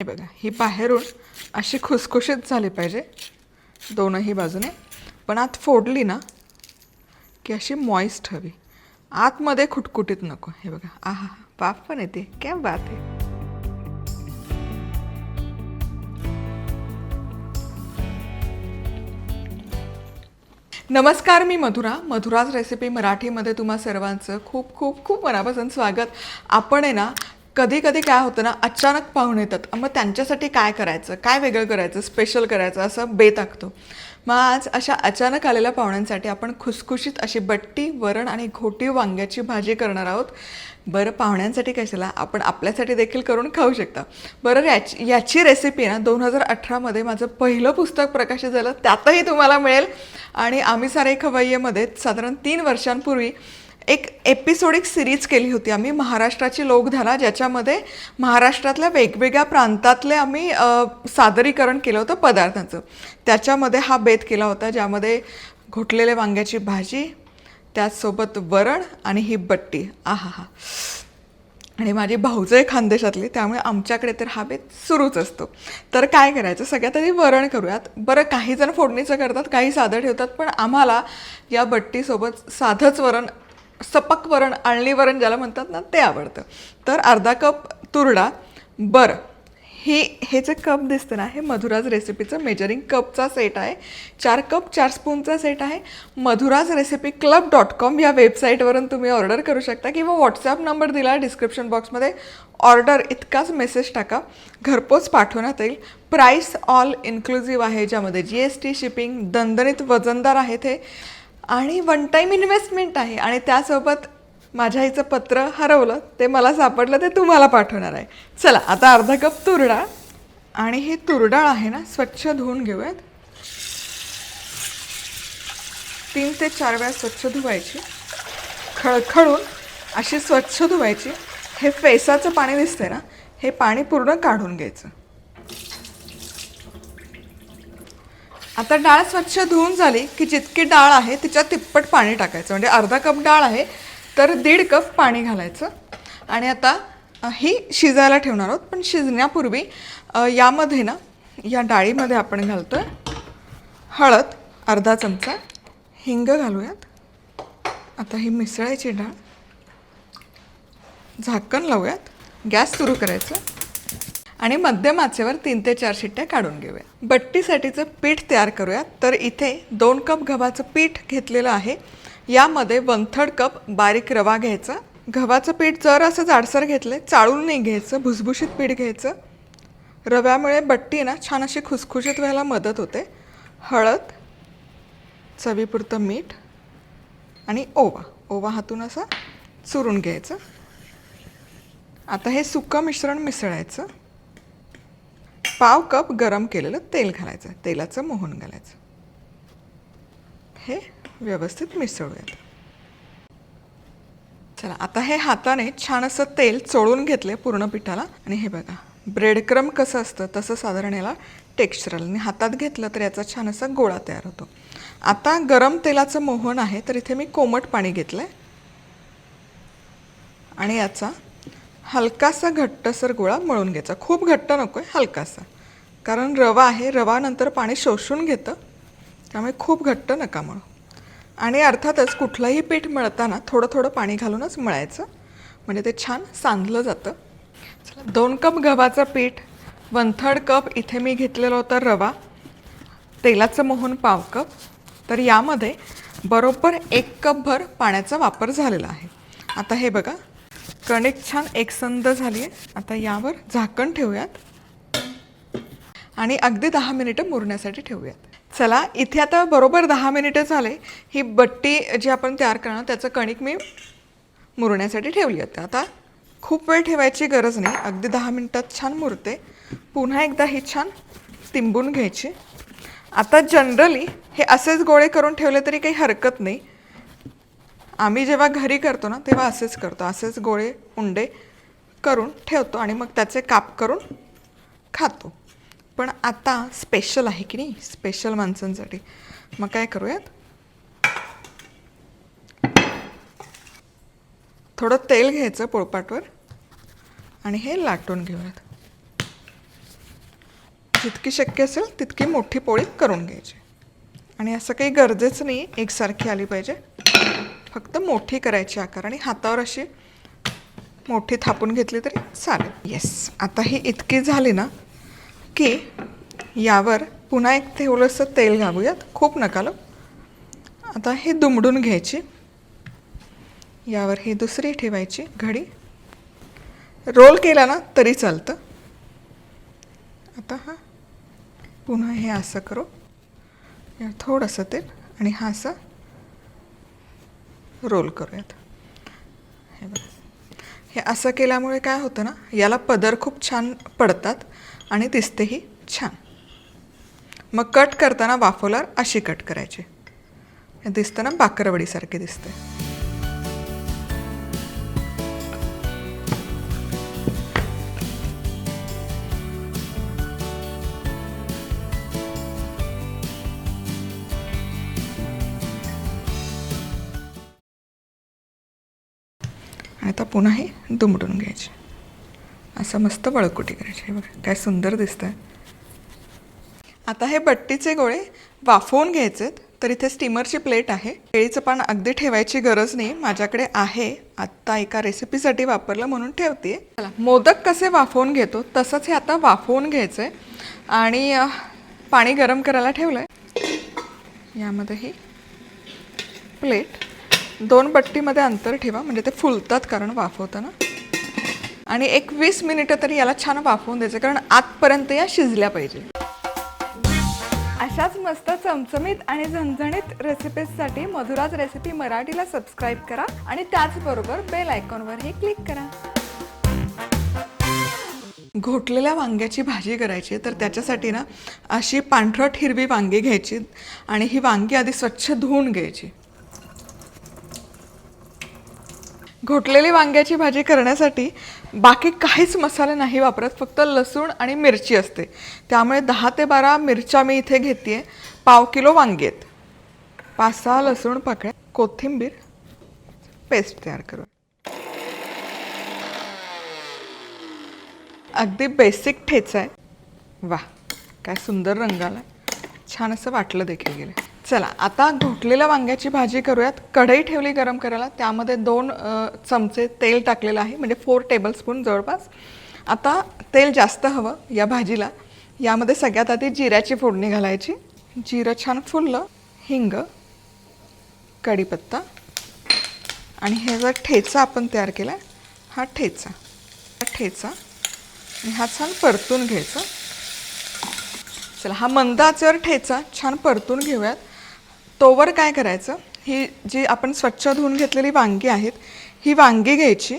हे बघा ही बाहेरून अशी खुसखुशीत झाली पाहिजे दोनही बाजूने. पण आत फोडली ना की अशी मॉइस्ट हवी. आतमध्ये खुटकुटीत नको. हे बघा आहा बाप पण येते क्या बात आहे. नमस्कार मी मधुरा. मधुराज रेसिपी मराठीमध्ये तुम्हा सर्वांचं खूप खूप खूप मनापासून स्वागत. आपण आहे ना कधी कधी काय होतं ना अचानक पाहुणे येतात. मग त्यांच्यासाठी काय करायचं? काय वेगळं करायचं? स्पेशल करायचं? असं बेत आखतो. मग आज अशा अचानक आलेल्या पाहुण्यांसाठी आपण खुसखुशीत अशी बट्टी वरण आणि घोटी वांग्याची भाजी करणार आहोत. बरं पाहुण्यांसाठी कशाला? आपण आपल्यासाठी देखील करून खाऊ शकता. बरं याची याची रेसिपी आहे ना दोन हजार अठरामध्ये माझं पहिलं पुस्तक प्रकाशित झालं. त्यातही तुम्हाला मिळेल. आणि आम्ही सारे खवय्येमध्ये साधारण तीन वर्षांपूर्वी एक एपिसोडिक सिरीज केली होती आम्ही महाराष्ट्राची लोकधारा ज्याच्यामध्ये महाराष्ट्रातल्या वेगवेगळ्या प्रांतातले आम्ही सादरीकरण केलं होतं पदार्थांचं. त्याच्यामध्ये हा बेत केला होता ज्यामध्ये घोटलेले वांग्याची भाजी त्याचसोबत वरण आणि ही बट्टी. आहा हा. आणि माझी भाऊजं आहे खानदेशातली त्यामुळे आमच्याकडे तर हा बेत सुरूच असतो. तर काय करायचं सगळ्यात आधी वरण करूयात. बरं काही जण फोडणीचं करतात काही साधं ठेवतात पण आम्हाला या बट्टीसोबत साधंच वरण सपक वरण आळणी वरण ज्याला म्हणतात ना ते आवडतं. तर अर्धा कप तुरडा बरं. हे हे जे कप दिसतं ना हे मधुराज रेसिपीचं मेजरिंग कपचा सेट आहे. चार कप चार स्पूनचा सेट आहे. Madhura's recipe club dot com या वेबसाईटवरून तुम्ही ऑर्डर करू शकता किंवा व्हॉट्सॲप नंबर दिला डिस्क्रिप्शन बॉक्समध्ये ऑर्डर इतकाच मेसेज टाका. घरपोच पाठवण्यात येईल. प्राईस ऑल इन्क्लुझिव्ह आहे ज्यामध्ये जी एस टी शिपिंग दणदणीत वजनदार आहे ते आणि वन टाईम इन्व्हेस्टमेंट आहे. आणि त्यासोबत माझ्या आईचं पत्र हरवलं. ते मला सापडलं ते तुम्हाला पाठवणार आहे. चला आता अर्धा कप तुरडाळ आणि हे तुरडाळ आहे ना स्वच्छ धुवून घेऊयात. तीन ते चार वेळा स्वच्छ धुवायची. खळखळून अशी स्वच्छ धुवायची. हे फेसाचं पाणी दिसतंय ना हे पाणी पूर्ण काढून घ्यायचं. आता डाळ स्वच्छ धुवून झाली की जितकी डाळ आहे तिच्यात तिप्पट पाणी टाकायचं. म्हणजे अर्धा कप डाळ आहे तर दीड कप पाणी घालायचं. आणि आता ही शिजायला ठेवणार आहोत. पण शिजण्यापूर्वी यामध्ये ना या डाळीमध्ये आपण घालतो हळद अर्धा चमचा हिंग घालूयात. आता ही मिसळायची डाळ झाकण लावूयात. गॅस सुरू करायचं. आणि मध्यम आचेवर तीन ते चार शिट्ट्या काढून घेऊया. बट्टीसाठीचं पीठ तयार करूयात तर इथे दोन कप गव्हाचं पीठ घेतलेलं आहे. यामध्ये वन थर्ड कप बारीक रवा घ्यायचा. गव्हाचं पीठ जर असं जाडसर घेतलं चाळून नाही घ्यायचं भुसभुशीत पीठ घ्यायचं. रव्यामुळे बट्टी ना छान अशी खुसखुशीत व्हायला मदत होते. हळद चवीपुरतं मीठ आणि ओवा. ओवा हातून असं चुरून घ्यायचं. आता हे सुकं मिश्रण मिसळायचं. पाव कप गरम केलेलं तेल घालायचं तेलाचं मोहन घालायचं. हे व्यवस्थित मिसळूयात. चला आता हे हाताने छान असं तेल चोळून घेतले पूर्ण पिठाला. आणि हे बघा ब्रेड क्रम कसं असतं तसं साधारण याला टेक्स्चरल आणि हातात घेतलं तर याचा छान असा गोळा तयार होतो. आता गरम तेलाचं मोहन आहे तर इथे मी कोमट पाणी घेतलं आहे आणि याचा हलकासा घट्टसर गोळा मळून घ्यायचा. खूप घट्ट नको आहे हलकासा. कारण रवा आहे रवा नंतर पाणी शोषून घेतं त्यामुळे खूप घट्ट नका मळू. आणि अर्थातच कुठलंही पीठ मळताना थोडं थोडं पाणी घालूनच मळायचं. म्हणजे ते छान सांधलं जातं. चला दोन कप गव्हाचं पीठ वन थर्ड कप इथे मी घेतलेला होता रवा तेलाचं मोहन पाव कप. तर यामध्ये बरोबर एक कपभर पाण्याचा वापर झालेला आहे. आता हे बघा कणिक छान एकसंद झाली आहे आता यावर झाकण ठेवूयात. आणि अगदी दहा मिनिटं मुरण्यासाठी ठेवूयात. चला इथे आता बरोबर दहा मिनिटं झाले. ही बट्टी जी आपण तयार करणार त्याचं कणिक मी मुरण्यासाठी ठेवली होती आता खूप वेळ ठेवायची गरज नाही. अगदी दहा मिनिटात छान मुरते. पुन्हा एकदा ही छान तिंबून घ्यायची. आता जनरली हे असेच गोळे करून ठेवले तरी काही हरकत नाही. आम्ही जेव्हा घरी करतो ना तेव्हा असेच करतो. असेच गोळे उंडे करून ठेवतो आणि मग त्याचे काप करून खातो. पण आता स्पेशल आहे की नाही? स्पेशल माणसांसाठी. मग काय करूयात? थोडं तेल घ्यायचं पोळपाटवर आणि हे लाटून घेऊयात. जितकी शक्य असेल तितकी मोठी पोळी करून घ्यायची. आणि असं काही गरजेचं नाही एकसारखी आली पाहिजे. फक्त मोठी करायची आकार आणि हातावर अशी मोठी थापून घेतली तरी चालेल. येस आता ही इतकी झाली ना की यावर पुन्हा एक थोडंसं तेल घालूयात. खूप नकालो आता हे दुमडून घ्यायची. यावर ही दुसरी ठेवायची घडी. रोल केला ना तरी चालतं. आता हा पुन्हा हे असं करू. थोडंसं तेल आणि हा असं रोल करूयात. हे बघा. हे असं केल्यामुळे काय होतं ना याला पदर खूप छान पडतात आणि दिसतेही छान. मग कट करताना वाफोलार अशी कट करायची. हे दिसतं ना बाकरवडीसारखी दिसते. पुन्हा हे दुमडून घ्यायचे. असं मस्त बळकुटी करायची. हे बघा काय सुंदर दिसतं आहे आता हे बट्टीचे गोळे वाफवून घ्यायचेत तर इथे स्टीमरची प्लेट आहे. केळीचं पान अगदी ठेवायची गरज नाही माझ्याकडे आहे. आत्ता एका रेसिपीसाठी वापरलं म्हणून ठेवते चला मोदक कसे वाफवून घेतो तसंच हे आता वाफवून घ्यायचं आहे आणि पाणी गरम करायला ठेवलं आहे यामध्ये ही प्लेट दोन बट्टीमध्ये अंतर ठेवा म्हणजे ते फुलतात कारण वाफवताना आणि एक वीस मिनिटं तरी याला छान वाफवून द्यायचं कारण आतपर्यंत या शिजल्या पाहिजे. अशाच मस्त चमचमीत आणि झणझणीत रेसिपीजसाठी मधुराज रेसिपी मराठीला सबस्क्राईब करा आणि त्याचबरोबर बेल आयकॉनवरही क्लिक करा. घोटलेल्या वांग्याची भाजी करायची आहे, तर त्याच्यासाठी ना अशी पांढरट हिरवी वांगी घ्यायची आणि ही वांगी आधी स्वच्छ धुवून घ्यायची. घोटलेली वांग्याची भाजी करण्यासाठी बाकी काहीच मसाले नाही वापरत फक्त लसूण आणि मिरची असते. त्यामुळे दहा ते बारा मिरच्या मी इथे घेते पाव किलो वांगी आहेत. पाच सहा लसूण पाकळ्या कोथिंबीर पेस्ट तयार करू. अगदी बेसिक ठेचा आहे. वा काय सुंदर रंग आला छान असं वाटलं देखील गेलं. चला आता घोटलेल्या वांग्याची भाजी करूयात. कढई ठेवली गरम करायला. त्यामध्ये दोन चमचे तेल टाकलेलं आहे. म्हणजे फोर टेबलस्पून जवळपास. आता तेल जास्त हवं या भाजीला. यामध्ये सगळ्यात आधी जिऱ्याची फोडणी घालायची. जिरं छान फुललं. हिंग कढीपत्ता. आणि हे जर ठेचा आपण तयार केला आहे हा ठेचा. ठेचा. आणि हा छान परतून घ्यायचा. चला हा मंद आचेवर ठेचा छान परतून घेऊयात. तोवर काय करायचं? ही जी आपण स्वच्छ धुवून घेतलेली वांगी आहेत ही वांगी घ्यायची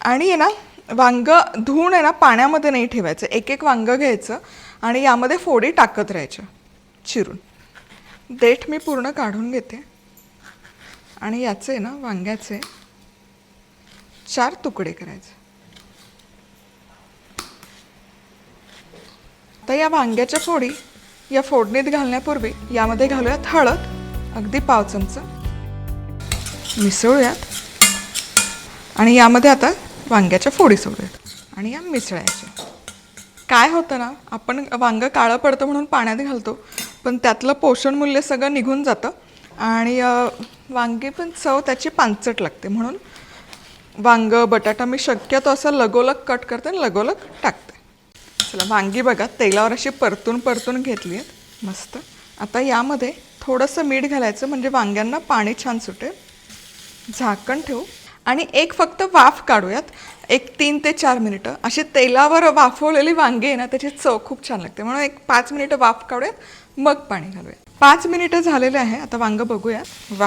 आणि आहे ना वांग धुवून आहे ना पाण्यामध्ये नाही ठेवायचं. एक एक वांग घ्यायचं आणि यामध्ये फोडी टाकत राहायच्या चिरून. देठ मी पूर्ण काढून घेते. आणि याचे ना वांग्याचे चार तुकडे करायचे. आता या वांग्याच्या फोडी या फोडणीत घालण्यापूर्वी यामध्ये घालूयात हळद. अगदी पाव चमचा. मिसळूयात. आणि यामध्ये आता वांग्याच्या फोडी सोडूयात. आणि या मिसळायच्या. काय होतं ना आपण वांगं काळं पडतं म्हणून पाण्यात घालतो पण त्यातलं पोषण मूल्य सगळं निघून जातं. आणि वांगी पण चव त्याची पानचट लागते. म्हणून वांग बटाटा मी शक्यतो असं लगोलग कट करते आणि लगोलग टाकते. चला वांगी बघा तेलावर अशी परतून परतून घेतली आहेत. मस्त. आता यामध्ये थोडंसं मीठ घालायचं म्हणजे वांग्यांना पाणी छान सुटेल. झाकण ठेवू. आणि एक फक्त वाफ काढूयात. एक तीन ते चार मिनिटं. अशी तेलावर वाफवलेली वांगी आहे ना त्याची चव खूप छान लागते. म्हणून एक पाच मिनिटं वाफ काढूयात. मग पाणी घालूयात. पाच मिनिटं झालेले आहे. आता वांग बघूया वा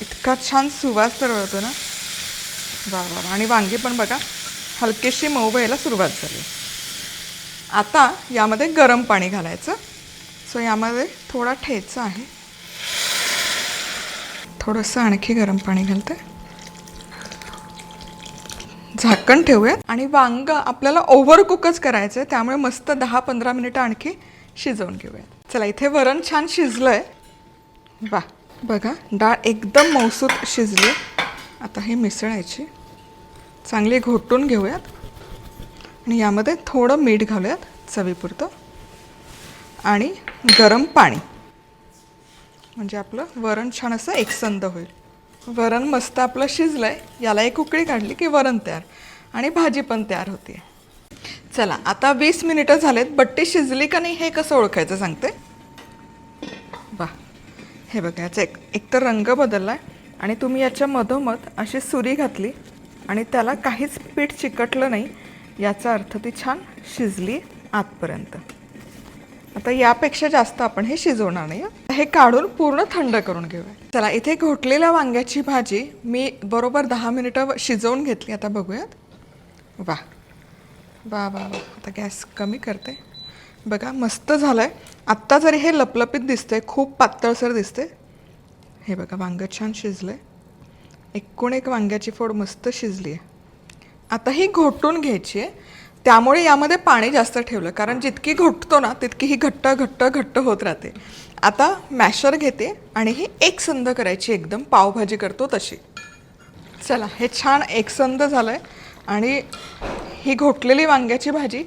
इतका छान सुवास तर होतो ना वा वा आणि वांगी पण बघा हलकेशी मऊ व्हायला सुरुवात झाली. आता यामध्ये गरम पाणी घालायचं. सो यामध्ये थोडा ठेचा आहे. थोडंसं आणखी गरम पाणी घालते. झाकण ठेवूयात. आणि वांग आपल्याला ओव्हर कुकच करायचं आहे त्यामुळे मस्त दहा पंधरा मिनिटं आणखी शिजवून घेऊयात. चला इथे वरण छान शिजलं आहे वा बघा डाळ एकदम मौसूत शिजली. आता हे मिसळायची. चांगली घोटून घेऊयात. आणि यामध्ये थोडं मीठ घालूयात चवीपुरतं. आणि गरम पाणी. म्हणजे आपलं वरण छान असं एकसंद होईल. वरण मस्त आपलं शिजलं आहे याला एक उकळी काढली की वरण तयार. आणि भाजी पण तयार होते चला आता वीस मिनिटं झालेत बट्टी शिजली का नाही हे कसं ओळखायचं सांगते? वा. हे बघा याचा एक एकतर रंग बदलला आहे आणि तुम्ही याच्या मधोमध अशी सुरी घातली आणि त्याला काहीच पीठ चिकटलं नाही याचा अर्थ ती छान शिजली आतपर्यंत. आता यापेक्षा जास्त आपण हे शिजवणार नाही हे. काढून पूर्ण थंड करून घेऊया. चला इथे घोटलेल्या वांग्याची भाजी मी बरोबर दहा मिनिटं शिजवून घेतली. आता बघूयात. वा. वा वा वा. आता गॅस कमी करते. बघा मस्त झालं आहे आत्ता जरी हे लपलपीत दिसतंय खूप पातळसर दिसते हे बघा वांगं छान शिजलं आहे एकूण एक वांग्याची फोड मस्त शिजली आहे आता ही घोटून घ्यायची आहे त्यामुळे यामध्ये पाणी जास्त ठेवलं. कारण जितकी घोटतो ना तितकी ही घट्ट घट्ट घट्ट होत राहते. आता मॅशर घेते आणि ही एकसंध करायची एकदम पावभाजी करतो तशी. चला हे छान एकसंध झालं आहे आणि ही घोटलेली वांग्याची भाजी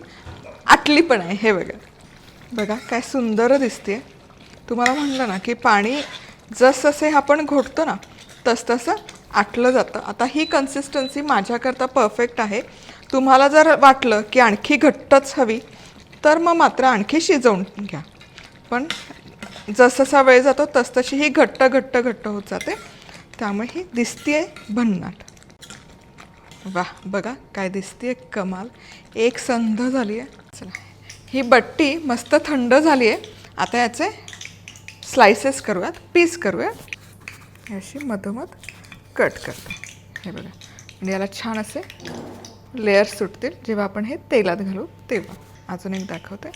आटली पण आहे हे बघा. बघा काय सुंदर दिसते तुम्हाला म्हणलं ना की पाणी जसजसे आपण घोटतो ना तसतसं आटलं जातं. आता ही कन्सिस्टन्सी माझ्याकरता परफेक्ट आहे. तुम्हाला जर वाटलं की आणखी घट्टच हवी तर मग मात्र आणखी शिजवून घ्या. पण जसजसा वेळ जातो तसतशी ही घट्ट घट्ट घट्ट होत जाते. त्यामुळे ही दिसतीये भन्नाट. वा बघा काय दिसते कमाल. एक संध झाली आहे चला. ही बट्टी मस्त थंड झाली आहे आता याचे स्लायसेस करूयात पीस करूयात. अशी मधोमध कट करतो. हे बघा. आणि याला छान असे लेअर सुटतील जेव्हा आपण हे तेलात घालू तेव्हा. अजून एक दाखवते.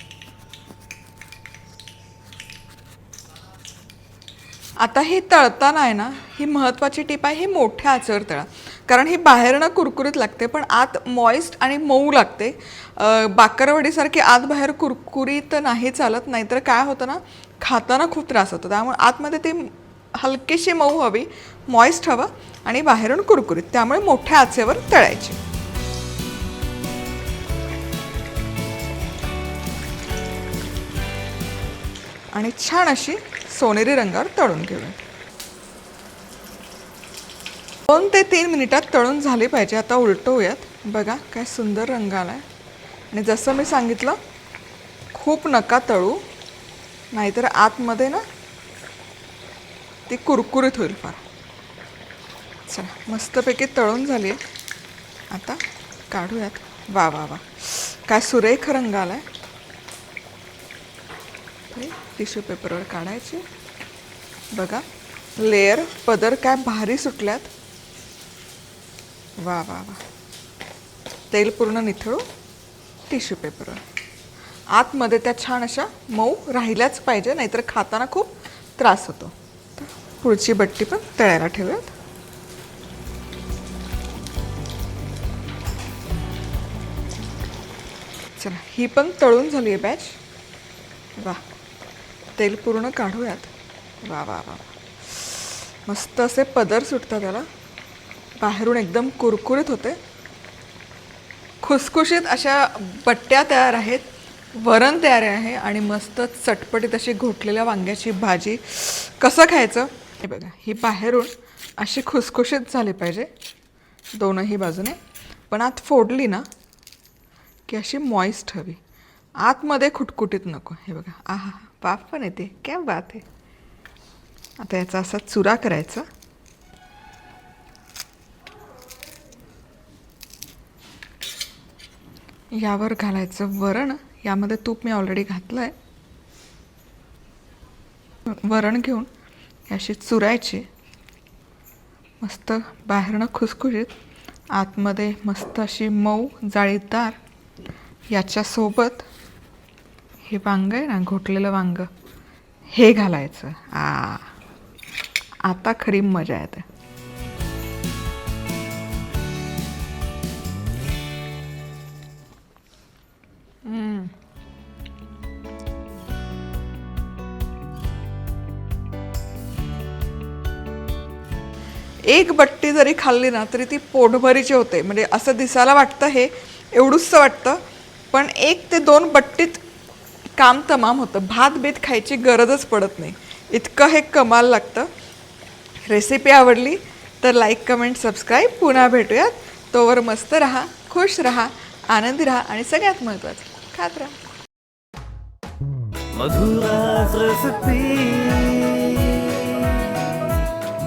आता हे तळताना आहे ना ही महत्त्वाची टीप आहे ही मोठ्या आचेवर तळा. कारण ही बाहेरनं कुरकुरीत लागते पण आत मॉइस्ट आणि मऊ लागते. बाकरवडीसारखी आत बाहेर कुरकुरीत नाही चालत नाहीतर काय होतं ना खाताना खूप त्रास होतो. त्यामुळे आतमध्ये ती हलकीशी मऊ हवी मॉइस्ट हवं आणि बाहेरून कुरकुरीत. त्यामुळे मोठ्या आचेवर तळायची. आणि छान अशी सोनेरी रंगावर तळून घेऊया. दोन ते तीन मिनिटात तळून झाली पाहिजे. आता उलटवूयात. बघा काय सुंदर रंग आलाय. आणि जसं मी सांगितलं खूप नका तळू नाहीतर आतमध्ये ना ती कुरकुरीत होईल फार. चला मस्तपैकी तळून झाली आहे. आता काढूयात. वा वा वा. काय सुरेख रंग आलाय. ते टिश्यू पेपरवर काढायचे. बघा लेअर पदर काय भारी सुटल्यात. वा वा वा. तेल पूर्ण निथळू टिश्यू पेपरवर. आतमध्ये त्या छान अशा मऊ राहिल्याच पाहिजे नाहीतर खाताना खूप त्रास होतो. तर पुढची बट्टी पण तळायला ठेवूयात. चला ही पण तळून झाली आहे बॅच वा. तेल पूर्ण काढूयात. वा वा वा मस्त असे पदर सुटतात त्याला. बाहेरून एकदम कुरकुरीत होते. खुसखुशीत अशा बट्ट्या तयार आहेत. वरण तयार आहे आणि मस्त चटपटीत अशी घोटलेल्या वांग्याची भाजी. कसं खायचं? हे बघा ही बाहेरून अशी खुसखुशीत झाली पाहिजे. दोनही बाजूने. पण आत फोडली ना की अशी मॉइस्ट हवी. आतमध्ये खुटकुटीत नको. हे बघा आहा हा. वाफ पण येते. क्या बात आहे आता याचा असा चुरा करायचा. यावर घालायचं वरण. यामध्ये तूप मी ऑलरेडी घातलं आहे वरण घेऊन याशी अशी चुरायची. मस्त बाहेरनं खुसखुशीत. आतमध्ये मस्त अशी मऊ जाळीदार. याच्यासोबत हे वांग आहे ना घोटलेलं वांग. हे घालायचं. आ. आता खरी मजा येते. एक बट्टी जरी खाल्ली ना तरी ती पोटभरीची होते. म्हणजे असं दिसायला वाटतं हे एवढूसं वाटतं. पण एक ते दोन बट्टीत काम तमाम होतं. भात बीत खायची गरजच पडत नाही. इतकं हे कमाल लागतं. रेसिपी आवडली तर लाईक कमेंट सबस्क्राईब पुन्हा भेटूयात. तोवर मस्त राहा खुश राहा आनंदी राहा आणि सगळ्यात महत्त्वाचं खात राहा. मधुराज रसपी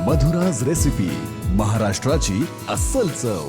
मधुराज रेसिपी महाराष्ट्राची अस्सल चव.